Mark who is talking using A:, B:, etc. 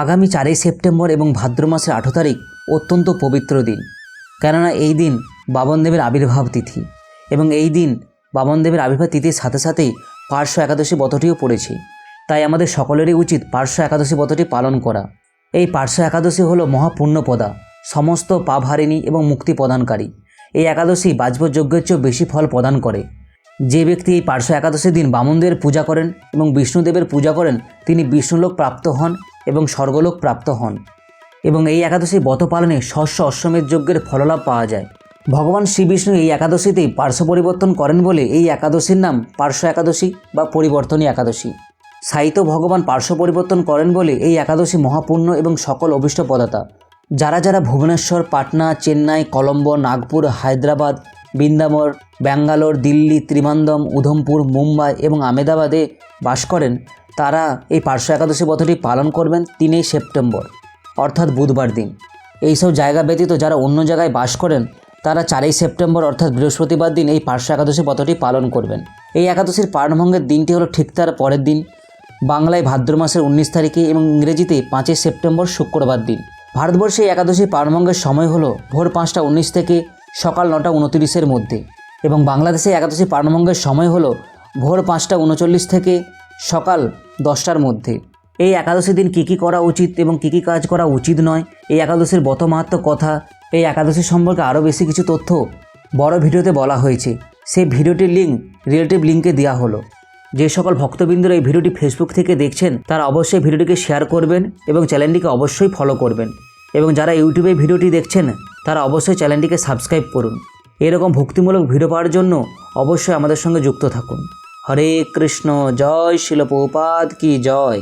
A: আগামী চারই সেপ্টেম্বর এবং ভাদ্র মাসের আঠেরো তারিখ অত্যন্ত পবিত্র দিন। কেননা এই দিন বামনদেবের আবির্ভাব তিথি এবং এই দিন বামনদেবের আবির্ভাব তিথির সাথে সাথেই পার্শ্ব একাদশী ব্রতটিও পড়েছে। তাই আমাদের সকলেরই উচিত পার্শ্ব একাদশী ব্রতটি পালন করা। এই পার্শ্ব একাদশী হল মহাপূর্ণপদা সমস্ত পাপহারিণী এবং মুক্তি প্রদানকারী। এই একাদশী বাজপযজ্ঞের চেয়েও বেশি ফল প্রদান করে। যে ব্যক্তি এই পার্শ্ব একাদশীর দিন বামনদেবের পূজা করেন এবং বিষ্ণুদেবের পূজা করেন, তিনি বিষ্ণুলোক প্রাপ্ত হন এবং স্বর্গলোক প্রাপ্ত হন এবং এই একাদশী ব্রত পালনে শস্য অশ্বমেধ যজ্ঞের ফললাভ পাওয়া যায়। ভগবান শ্রীবিষ্ণু এই একাদশীতেই পার্শ্ব পরিবর্তন করেন বলে এই একাদশীর নাম পার্শ্ব একাদশী বা পরিবর্তনী একাদশী। সাহিত্য ভগবান পার্শ্ব পরিবর্তন করেন বলে এই একাদশী মহাপুণ্য এবং সকল অভিষ্ট পদাতা যারা যারা ভুবনেশ্বর, পাটনা, চেন্নাই কলম্বো নাগপুর, হায়দ্রাবাদ বৃন্দাবর ব্যাঙ্গালোর, দিল্লি ত্রিমান্দম উধমপুর, মুম্বাই এবং আমেদাবাদে বাস করেন তারা এই পার্শ্ব একাদশী ব্রতটি পালন করবেন তিনই সেপ্টেম্বর, অর্থাৎ বুধবার দিন। এইসব জায়গা ব্যতীত যারা অন্য জায়গায় বাস করেন, তারা চারই সেপ্টেম্বর, অর্থাৎ বৃহস্পতিবার দিন এই পার্শ্ব একাদশী ব্রতটি পালন করবেন। এই একাদশীর পালনভঙ্গের দিনটি হলো ঠিক তার পরের দিন, বাংলায় ভাদ্র মাসের উনিশ তারিখে এবং ইংরেজিতে পাঁচই সেপ্টেম্বর, শুক্রবার দিন। ভারতবর্ষে এই একাদশী পালনভঙ্গের সময় হলো ভোর পাঁচটা উনিশ থেকে সকাল নটা উনতিরিশের মধ্যে এবং বাংলাদেশে একাদশী পালনভঙ্গের সময় হলো ভোর পাঁচটা উনচল্লিশ থেকে সকাল দশটার মধ্যে। এই একাদশী দিন কী কী করা উচিত এবং কী কী কাজ করা উচিত নয়? এই একাদশীর বত মাহাত্ম কথা, এই একাদশী সম্পর্কে আরও বেশি কিছু তথ্য বড় ভিডিওতে বলা হয়েছে। সেই ভিডিওটির লিঙ্ক রিলেটিভ লিঙ্কে দেওয়া হলো। যে সকল ভক্তবৃন্দরা এই ভিডিওটি ফেসবুক থেকে দেখছেন, তারা অবশ্যই ভিডিওটিকে শেয়ার করবেন এবং চ্যানেলটিকে অবশ্যই ফলো করবেন। এবং যারা ইউটিউবে ভিডিওটি দেখছেন, তারা অবশ্যই চ্যানেলটিকে সাবস্ক্রাইব করুন। এরকম ভক্তিমূলক ভিডিও পাওয়ার জন্য অবশ্যই আমাদের সঙ্গে যুক্ত থাকুন। হরে কৃষ্ণ জয় শিল প্রপাত কি জয়?